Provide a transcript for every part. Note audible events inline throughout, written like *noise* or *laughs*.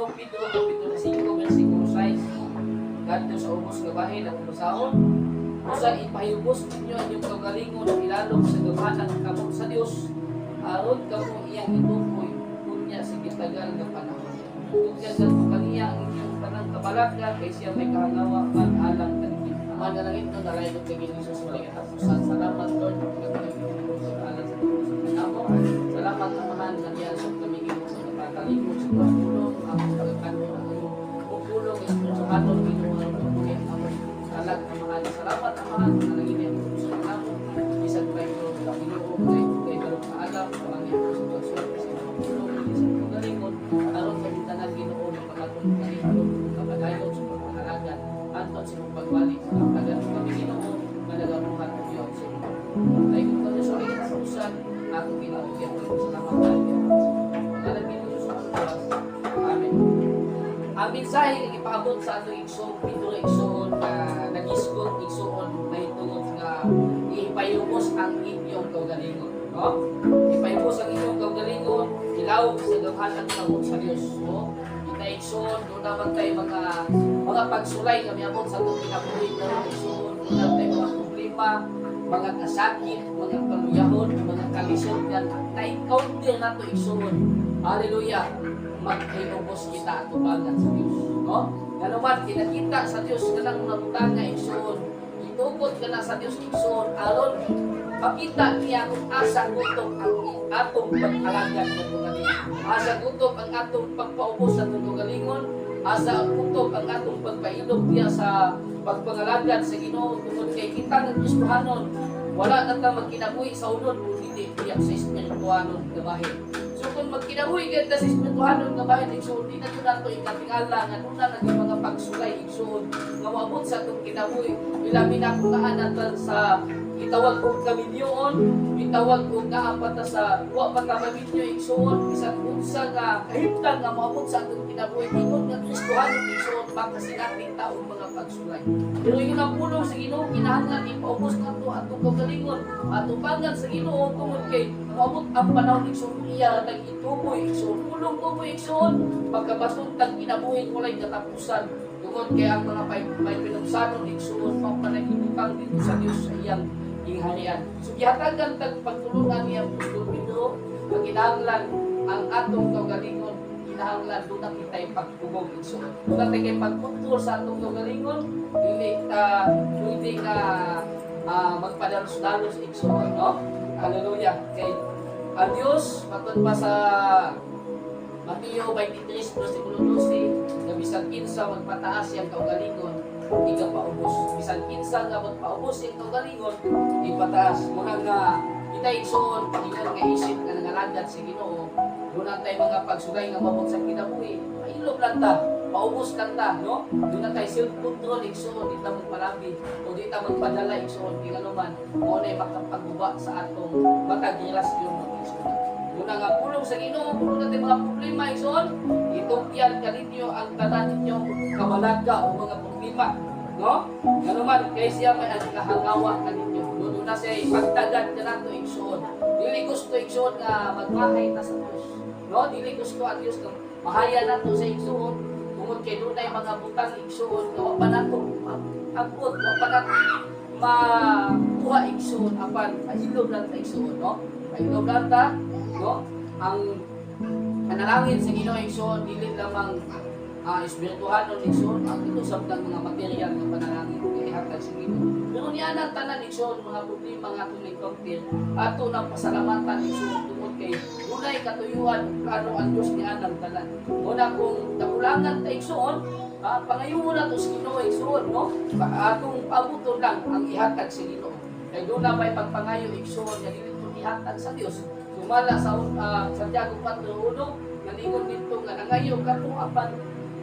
unong Pedro, kapitulo 5, versikulo 6. Kadto sa ubos nga bahin at basahon. Usan ipahibos ninyo ang inyong kagalingon at ilalong sa gamanan kamot sa Dios. Aron kamo iyang itukoy kunya sa gitagal nga panahon. Tugyan sa kaniya ang inyong tanang kabalaga kay siya may kahangawa man alang kanina. Manalangin no nalayo kay Jesus sa katapusan. Salamat Lord kay alang sa Panginoon. Salamat amahan na niya sa kami sa nagtatalingod sa pagtulong sa aton Ginoo ang pagtulong ang alag amahan. Salamat amahan na naging niya sa namo. Isang kayo sa Ginoo kay kay balong alam sa langit sa sitwasyon sa pagtulong isang pagalingon aron sa bitanan Ginoo ng pagkatong kanito kapadayon sa pagkakalagan anton sa pagbali sa kagan kami Ginoo malagamuhan ko Diyos sa. Ay kung kayo sa akin sa usan, ako ginawagyan ko sa salamat. Lalagyan ko sa Ang ipaabot sa atong igsoon, pito igsoon na nagisgot igsoon na itungod nga ipayubos ang inyong kaugalingon, no? Ipayubos ang inyong kaugalingon, ilaw sa gamhanan ng sa Dios, no? Kita igsoon, doon naman tayo mga mga pagsulay kami abot sa atong kinabuhi na igsoon, doon naman tayo mga problema, mga kasakit, mga kaluyahon, mga kalisod yan, na-encounter na to igsoon. Hallelujah magkayubos kita at tubangan sa Diyos. No? Ganuman, kinakita sa Diyos ka ng nabutang nga igsoon. Itukod ka na sa Diyos igsoon. Aron, makita niya kung asa gutok ang atong pag-alagan ng tugalingon. Asa gutok ang atong pagpaubos sa tugalingon. Asa gutok ang atong pagpailog niya sa pagpangalagan sa Ginoo tungod kay kita ng Tuhanon. Wala na ta magkinabuhi sa unod hindi tiyak sa espirituanon nga bahin. Magkinabuhi ka sa espirituanon nga bahin igsoon, di na to nato ikatingala nga nuna mga pagsulay igsoon nga mabot sa itong kinabuhi. Ilabi na kung naanatan sa itawag kong kaminyoon, itawag kong naapata sa wa pa ka maminyo igsoon, isang unsa nga kahimtang nga maabot sa atong kinabuhi. Ingon nga Kristohanon igsoon, baka sinating taong mga pagsulay. Pero yung ang pulong sa Ginoo kinahanglan ipaubos nato atong kagalingon, atong bangan sa Ginoo tungod kay maabot ang panahon igsoon iya nag ituboy igsoon, pulong tuboy igsoon, pagkabasuntang kinabuhi walay katapusan. Tungod kay ang mga may, pinagsanon igsoon mao panahimutang dito sa Dios sa iyang gingharian. So gihatagan tag pagtulungan niya Apostol Pedro ang kinahanglan ang atong kagalingon kinahanglan doon na kita ipagpugong igsoon. Doon na tayo pagputol sa atong kagalingon, dili ka pwede ka ah, magpadalos-dalos igsoon, no? Hallelujah. Kay ang Diyos, matod pa sa Mateo 23, versikulo 12, na bisan kinsa magpataas yung kaugalingon, di ka paubos. Bisan kinsa nga magpaubos yung kaugalingon, di pataas. Mga nga, kita igsoon, Panginoon nga isip nga nangalagad sa Ginoo, doon tayo mga pagsulay nga mabot sa kinabuhi. Mailog lang ta, paubos lang ta, no? Doon tayo self-control, igsoon, di ta magpalabi, o di ta magpadala, igsoon, di nga naman, mo na makapaguba sa atong matag relasyon ng igsoon. Muna nga pulong sa Ginoo, kung natin mga problema ison, itungyan ka ninyo ang tanan ninyo kabalaga o mga problema. No? Ano man, kay siya may ang kahangawa ka ninyo. Doon na siya ipagdagan ka nato igsoon. Dili gusto igsoon nga magmahay ta sa Diyos. No? Dili gusto ang Diyos nga mahaya nato sa igsoon. Tungod kay doon ay mga butang igsoon nga wa pa nato abot, wa pa nato makuha igsoon apan mahilom lang ta igsoon, no? Mahilom lang ta, no? Ang panalangin sa Ginoo igsoon dili lamang uh, espirituhan ng igsoon, ang ito sa mga material ng panalangin kay hatag sa Ginoo. Pero niya nang tanan igsoon mga problema nga atong encounter, ato nang pasalamatan igsoon tungod kay dunay katuyuan ano ang Dios niya nang tanan. Una kung nakulangan ta igsoon, uh, pangayon na to sa Ginoo igsoon, no? Atong pabuton lang ang ihatag sa Ginoo. Kay doon na may pagpangayo igsoon nga dili to ihatag sa Dios. Sumala sa uh, Santiago 4:1 nalingon dito nga nangayo kato apan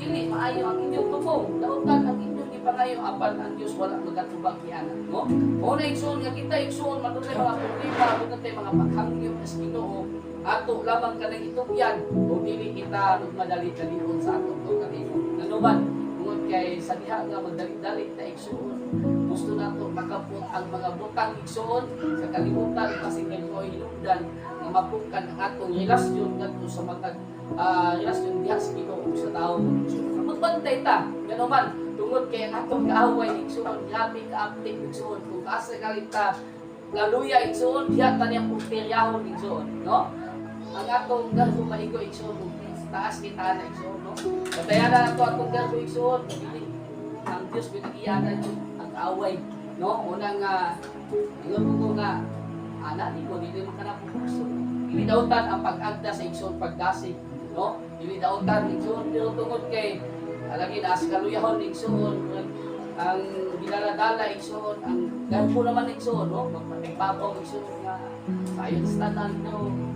dili maayo ang inyong tubong. Dautan ang inyong ipangayo apan ang Dios wala magatubag kiana, no? Mo na igsoon nga kita igsoon matulay mga problema, matulay mga paghangyo sa Ginoo. Ato lamang ka nang itugyan o dili kita madali-dalion sa atong kaugalingon. Nanuman, tungod kay sa diha nga magdali-dali ta igsoon. Gusto nato makapot ang mga butang igsoon sa kalibutan kasi kay ko hinungdan nga mapukan ang atong relasyon ngadto sa matag ah, relasyon diha sa Ginoo sa tao. Magbantay ta. Gano man, tungod kay ang atong kaaway igsoon, grabe ka-update igsoon. Kung asa galit ta, laluya igsoon, diya ta niyang pumperyahon igsoon, no? Ang atong garbo maigo igsoon, taas kita na igsoon, no? Kaya na ato atong garbo igsoon, pili ang Diyos binagiyanan ang kaaway, no? Unang nga, ingon ko nga, anak di ko, ka na pupuso. Dili dautan ang pag-agda sa igsoon pagdasig, no? Dili dautan igsoon, pero tungod kay alagi na sa kaluyahon igsoon, ang ginaladala igsoon, ang garbo naman igsoon, no? Magpapagpapaw igsoon nga, sayon sa tanan, no?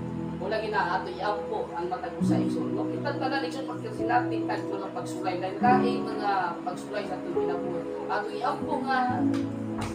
Mula gina ato iampo ang matag sa igsoon, no? Kita tanan igsoon magkasinati tagto ng pagsulay na laing mga pagsulay sa atong kinabuhi. Ato iampo nga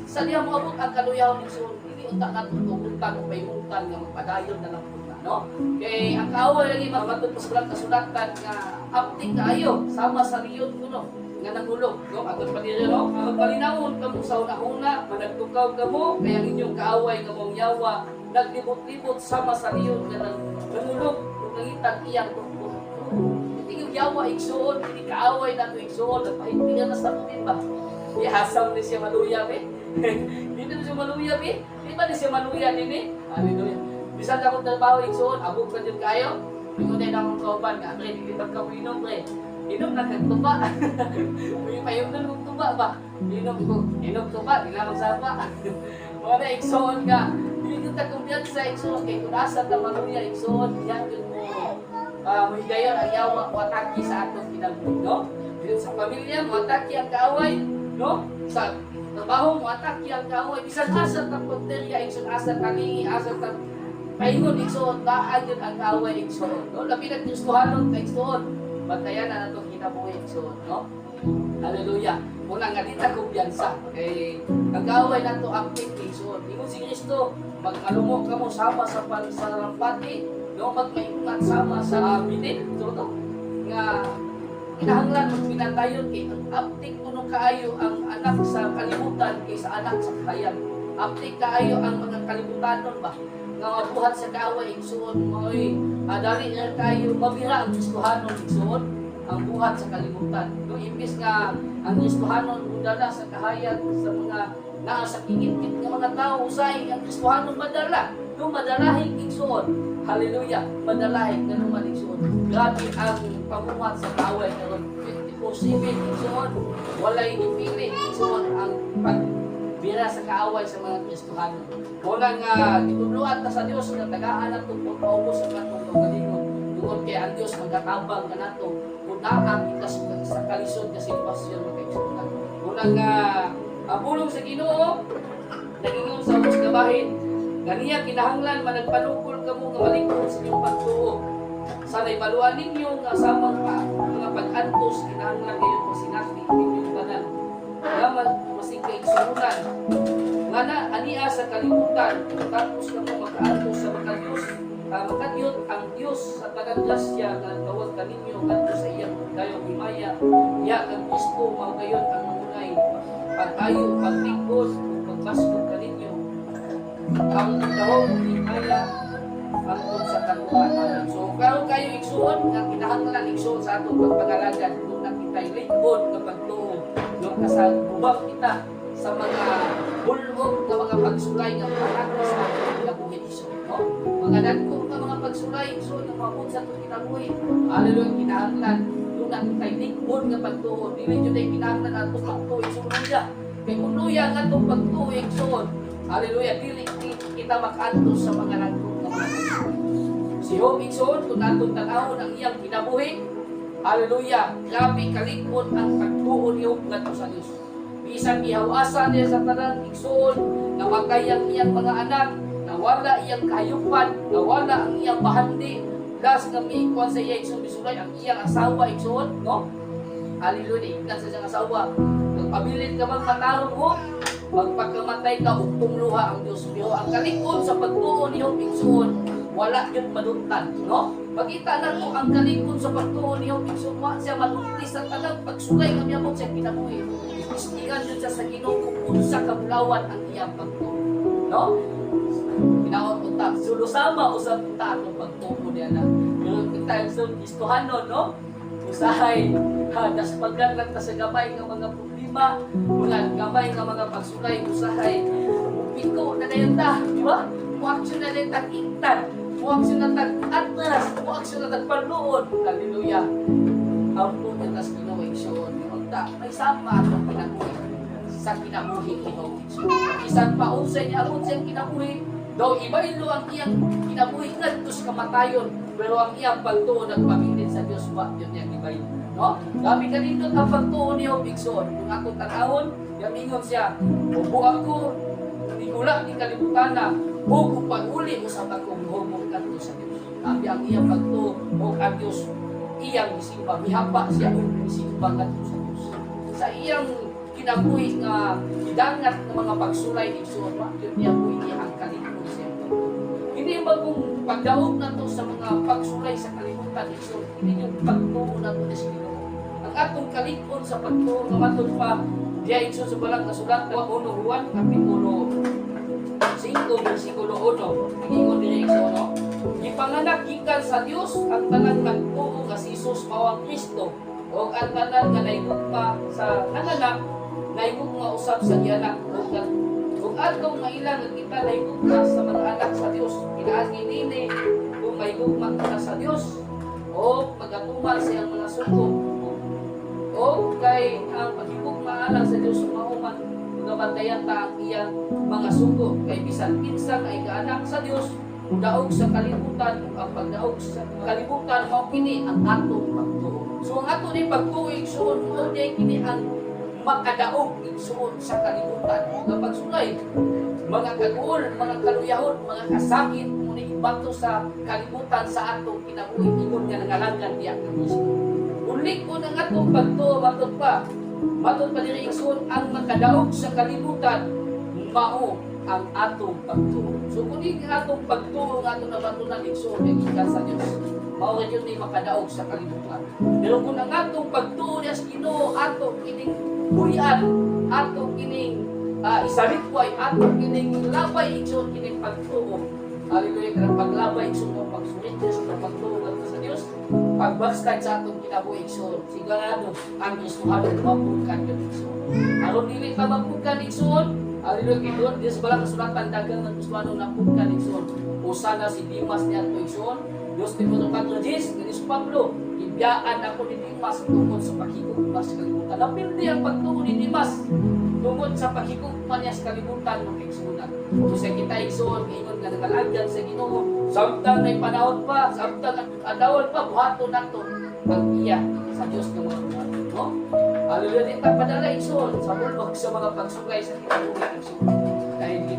sa diya mo abot ang kaluyahon igsoon, dili unta nato tugutan o paymuntan nga magpadayon na lang punta, no? Kay ang kaaway lagi mamatod pa sulat kasulatan nga aptik kaayo sama sa riyon kuno nga nangulog, no? Agon pa diri no? Ang palinawon kamo sa una-una, managtukaw kamo kay ang inyong kaaway nga mong yawa naglibot-libot sama sa riyon nga nang nangulog ug nangitan iyang tukbo. Hindi yung yawa igsuon, hindi kaaway na to igsuon, nagpahintingan na sa tumin ba? Ihasam ni siya maluya, be. *laughs* Hindi na siya maluya, be. Di ba ni siya maluya, nini? Hallelujah. Bisan akong trabaho igsuon, abog ka dyan kayo. Ingon na akong kauban, nga, pre, hindi ka mo inom, pre. Inom na kag tuba. May *laughs* payong na kong tuba ba? Inom ko, inom tuba, di *laughs* na magsama. Wala igsuon ka. Ta kumpiyansa igsuon, kay kung asa na maluya igsuon, yan yun mo. Ah, uh, gayon ang yawa o atake sa atong kinabuhi, no? Dito sa pamilya, mo atake ang kaaway, no? Sa trabaho mo atake ang kaaway, bisan asa ta pagterya, isun asa talingi, asa ta paingon igsoon, daan yun ang kaaway igsoon, no? Labi na Kristohanon ka igsoon, bantayan na natong kinabuhi igsoon, no? Hallelujah. Muna nga dita kumpiyansa. Kay ang kaaway na to active igsoon. Ingon si Kristo, magkalumok ka mo sama sa pansarampati, no magmaingat sama sa bitin so to nga kinahanglan magpinandayon kay ang aptik kuno kaayo ang anak sa kalibutan kaysa anak sa kahayan. Aptik kaayo ang mga kalibutanon ba? Nga mabuhat sa kaaway igsuon moy adari na kayo mabira ang Kristohanon igsuon ang buhat sa kalibutan no imbis nga ang Kristohanon mudala sa kahayan sa mga naa sa kingit-kit nga mga tao usay ang Kristohanon madala no madalahin igsuon Hallelujah. Madalahin na naman igsuon. Grabe ang pamuhat sa kaaway karon. 24/7 igsuon. Walay ipili igsuon ang pagbira sa kaaway sa mga Kristohano. Muna nga gitudluan ta sa Dios nga tagaan nato kung paubos ang atong kagalingon. Tungod kay ang Dios magatabang ka nato kung naa kita sa, kalisod nga sitwasyon magkaigsunan. Muna nga ang sa Ginoo nagingong sa ubos nga bahin Ganiya kinahanglan managpanukol kamo nga malikod sa inyong pagtuo. Sanay baluan ninyo nga samang pa mga pag-antos kinahanglan ngayon masinati inyong tanan. Nga masing kaigsunan. Nga na ania sa kalibutan tapos kamo makaantos sa mga Diyos. Uh, makadiyot ang Diyos sa tagang grasya nga tawag kaninyo ngadto sa iyang kayong himaya. Ya kang Kristo mao gayon ang mangunay. Pag-ayo, pagtingkod, pagbaskog kaninyo ang dahong himaya angkot sa katuhan. So, karon kayo igsuon nga kinahanglan igsuon sa atong pagpangalagan kung nakita lingkod nga pagtuo no kasagubang kita sa mga bulwog nga mga pagsulay nga panganak sa atong kinabuhi igsuon no mga dagko nga mga pagsulay igsuon nga mabot sa atong kinabuhi hallelujah kinahanglan kung nakita lingkod nga pagtuo dili jud ay kinahanglan atong pagtuo igsuon niya kay unuya nga atong pagtuo igsuon Hallelujah. Dili kita makantos sa mga mga Si Job Igsoon, kung natong tanawon ang iyang kinabuhi, Hallelujah. Grabe kalikot ang pagtuon ni Job ngadto sa Dios. Bisan gihawasan niya sa tanang Igsoon, namatay ang iyang mga anak, nawala iyang kahayupan, nawala ang iyang bahandi, plus nga may ikuan sa iya Igsoon bisulay ang iyang asawa Igsoon, no? Hallelujah. Ikan sa siyang asawa. Nagpabilin ka bang matarong mo? magpagkamatay ka ug tumluha ang Dios pero ang kalikod sa pagtuo niyo igsuon wala yun maduntan no Pagkita na ko ang kalikod sa pagtuo niyo igsuon wa siya madunti sa tagang pagsulay nga miyabot siya kinabuhi istigan yun siya sa Ginoo kung unsa kabulawan ang iyang pagtuo no Kinaot unta sulo sama usab ta atong pagtuo niya na pero kita sa istuhanon no? Usahay. Ha das pagkat ta sa gamay nga mga problema. Mga gamay nga mga pagsulay usahay. Piko na dayon ta di ba? Muaksyon na dayon tag-iktan muaksyon na tag-atras muaksyon na tag-panuod. Hallelujah. Ang po niya tas kinawaksyon unta may sama atong kinabuhi sa kinabuhi kinawaksyon isang pausay niya aron siyang kinabuhi daw iba ilo ang iyang kinabuhi ngadto sa kamatayon pero ang iyang pagtuo nagpamilit sa Dios wa yun niya ibay no? Gabi ka dito ang pagtuo niya bigson. Kung ako tanawon gamingon siya ubo ako di gula di kalibutan na kung pag-uli mo sa bagong humong kanto sa Dios gabi ang iyang pagtuo o ang Dios iyang isimba mihapa siya o isimba kanto sa Dios sa iyang kinabuhi nga gidangat ng mga pagsulay igsoon wa yun niya hindi ba kung pagdaog na to sa mga pagsulay sa kalimutan igsoon hindi yung pagtuo na to sa ang atong kalikon sa pagtuo nga matod pa diya igsoon sa balang nasulat wa uno Juan kapitulo 5 versikulo 1 ingon diya igsoon no? Gipanganak gikan sa Dios ang tanan nagtuo nga si Jesus mao ang Kristo. O ang tanan nga naigugma sa nanganak naigugma usab sa gianak o atong nga ilang kita naigugma sa mga anak sa Dios pinaagi nini kung maigugma kita sa Dios o magatuman siyang mga suko. O kay ang paghigugma alang sa Dios mauman magabantayan ta ang iyang mga suko. Kay bisan kinsa kay kaanak sa Dios daog sa kalibutan ang pagdaog sa kalibutan mao kini ang atong pagtuo. So ang ato ni pagtuo igsoon mo kini ang makadaog igsoon sa kalibutan nga pagsulay mga kagul, mga kaluyahon, mga kasakit mo ibato sa kalibutan sa atong kinabuhi ingon nga nangalangan diya ka Kristo ulit ko ng atong pagtuo matod pa matod pa diri igsoon ang makadaog sa kalibutan mao ang atong pagtuo. So kung atong pagtuo nga atong nabatunan igsoon ay gikan sa Dios. Mao jud ni makadaog sa kalibutan. Pero kung ang atong pagtuo sa Ginoo atong kining buyan, atong kining uh, isalikway, atong kining labay igsoon kining pagtuo. Hallelujah, kanang paglabay igsoon ang pagsulit sa pagtuo ngadto sa Dios. Pagbaskad sa atong kinabuhi igsoon, sigurado ang Kristohano mapungkan yun igsoon. Aron dili pa mapungkan igsoon, Hallelujah, kay doon, di sa balang kasulatan, dagang ng Kristohano na pungkan igsoon. Usa na si Dimas niya to igsoon, Diyos ni Puto Katrodis, ni Pablo, ibiyaan ako ni Dimas tungkol sa paghigugma sa kalibutan. Napildi ang pagtuo ni Dimas tungkol sa paghigugma niya sa kalibutan ng igsunan. So sa kita igsuon, ingon nga nakalagyan sa Ginoo, samtang may panahon pa, samtang ang adawon pa, buhato na to ang iya sa Diyos ng mga buhat. No? Hallelujah, di ta padala igsuon sa bulbog sa mga pagsugay sa kinabuhi igsuon. Dahil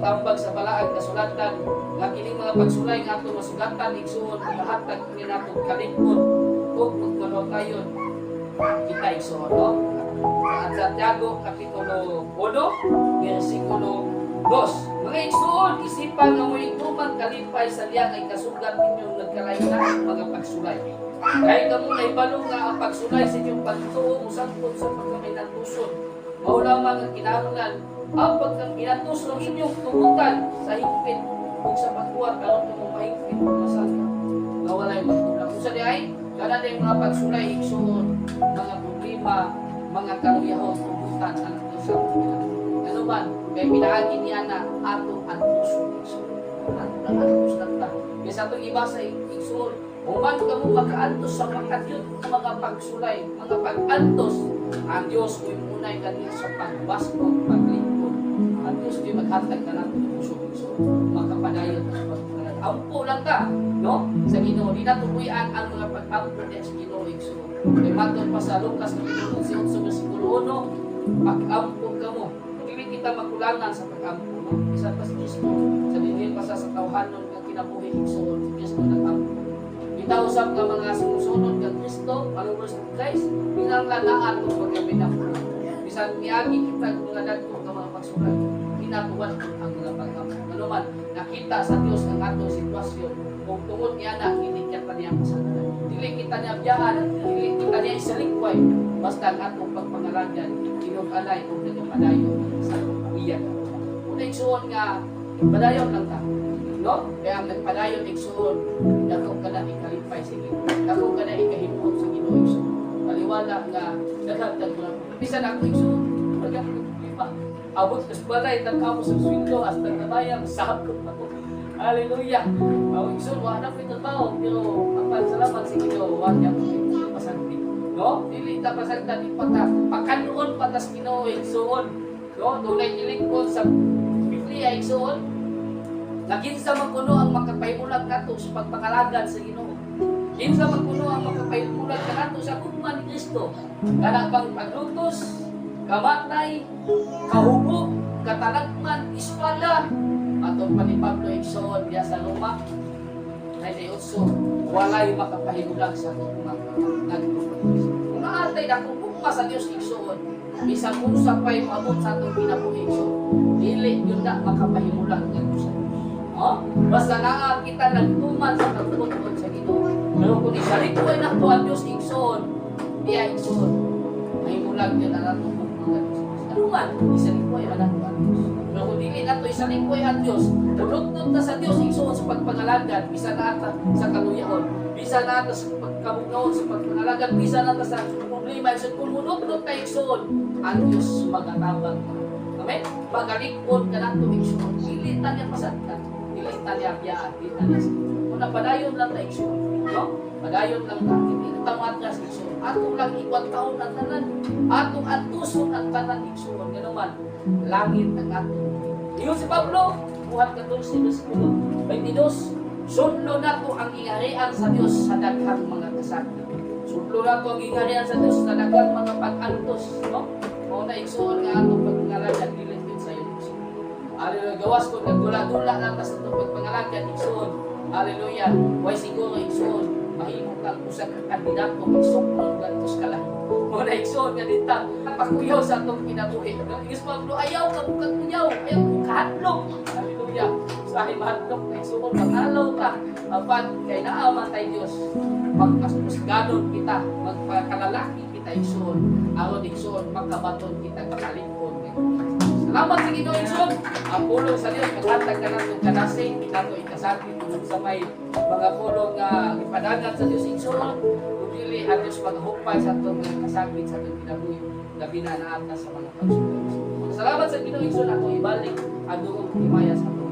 gitambag sa balaag kasulatan, nga kining mga pagsulay nga ato masugatan igsuon, pagkahatag kini nato kalingkod ug magmanotayon kita igsuon, no? Sa Santiago kapitulo 1 versikulo 2. Mga igsuon, isipan nga mo ituman kalipay sa liya ay kasugat ninyong nagkalain mga pagsulay. Kaya ka muna ibalo nga ang pagsulay sa inyong pagtuo musangkot sa pagkaminatuson. Mao lamang ang kinahanglan ang pagkaminatuson ng inyong tugutan sa higpit ug sa pagkuha karon mo mahigpit masaka. Nga walay magkulang. Sa di ay, kana din mga pagsulay igsuon, mga problema, mga kaluyahon, tugutan, anak to sa. Ano man, kay pinaagi niya na atong antuson igsuon. Atong antus lang ta. Kaya sa itong iba sa igsuon, Uman ka mo makaantos sa makadyot mga pagsulay, mga pag-antos. Ang Diyos mo yung unay kaniya sa pagbasko, paglingkod. Mo maghatag ka natin puso puso. Makapadayot sa pagkalat. Ampo lang ka, no? Sa Ginoo, di natuloyan ang mga pag-ampo niya sa Ginoo. So, may matod pa sa Lucas, kapitulo 11, versikulo 1, pag-ampo ka mo. Hindi kita makulangan sa pag-ampo. No? Isa pa si Kristo, sa dinil pa sa sa tawhanon ng kinabuhi, so, si Kristo nag-ampo. Kita usap ka mga sumusunod kang Kristo, followers of Christ, bilang lanaan mo pagkabit ang. Bisan miyagi kita kung nga dagko ka mga pagsulat, ginatuwan ang mga pagkama. Ano man, nakita sa Diyos ang atong sitwasyon, kung tungod niya na, hindi niya pa niya masalanan. Dili kita niya biyahan, dili kita niya isalikway, basta ang atong pagpangalangan, kinukalay kung nagpadayo sa iyan. Una igsuon nga, padayon lang ta no? Kaya ang nagpadayon igsuon, dako ka na ikalipay sa Ginoo. Dako ka na ikahimuot sa Ginoo igsuon. tiwala nga daghan kag mga bisan ako igsoon wala ko problema abot kas balay tanaw mo sa sweldo hasta nabayang sakot ako Hallelujah. Ang igsoon wa na pito tao pero ang salamat sa Ginoo wa niya ko pasanti. No? Dili ta pasagdan ipata pakanuon patas Ginoo igsoon. No? Dunay ilingkod sa Biblia igsoon. Lagin sa magkuno ang makapahimulag nato sa pagpangalagad sa Ginoo. Kinsa magkuno ang makapahimulag nato sa ugma ni Kristo. Kana bang paglutos, kamatay, kahubo, katalagman, ispada, atong pa ni Pablo igsoon diya sa luma. Ay di utso, walay makapahimulag sa ugma ngadto. Kung naatay dako ugma sa Dios igsoon, bisan kung sa pay maabot sa atong pinabuhi igsoon, dili yun na makapahimulag sa Dios. Oh, basta naa kita nagtuman sa pagtutod sa Ginoo. Pero kung isalikoy na to ang Diyos igsoon, diya igsoon. May mulag yun na nato isalikoy na nato ang Diyos. Pero kung dili na to isalikoy ang Diyos, tulugtod na sa Diyos igsoon sa pagpangalagan, bisa na ata sa kaluyahon, bisa na ata sa pagkabugnaon sa pagpangalagan, bisa na ata sa problema. So kung munugtod ka igsoon, ang Diyos magatabang Amen? Magalikod ka na to igsoon. Dili ta niya pasagtan. Dili ta niya biyaan. Dili ta niya Kung napadayon lang ta igsoon. No? Padayon lang ta. Hindi ta matras igsoon. Atong lang ikwat taon ang tanan. Atong atuson ang tanan igsoon. Ganun man. Langit ang atong. Iyon si Pablo. Buhat ka doon si Versikulo 22. Sunlo na to ang ingarian sa Diyos sa daghang mga kasakit. Sunlo na to ang ingarian sa Diyos sa daghang mga pag-antos. No? Mao na igsoon nga atong pagpangalagan dili din sa iyo. Hallelujah. Gawas ko nagdula-dula lang ta sa itong pagpangalagan igsoon. Hallelujah. Way siguro igsoon. Mahimo kang usa ka kandidato isukron gantos ka lang. Mao na igsoon nga dita. Napakuyaw sa atong kinabuhi. Igis Pablo ayaw ka bukag kuyaw. Ayaw ka kahadlok. Hallelujah. Sa aking mahadlok na igsoon magalaw ka. Apan kay naaman tay Dios. Magpasganon kita. Magpakalalaki kita igsoon. Aron igsoon magkabaton kita kakalingkod. Salamat sa Ginoo igsoon. Ang pulong sa Dios maghatag ka nato kanasing nato ikasakit kung sa may mga pulong nga ipadagan sa Dios. Kung dili ang Dios maghupay sa atong kasakit sa atong kinabuhi. Labi na sa mga pagsulat. Salamat sa Ginoo igsoon ako ibalik ang duong timaya sa atong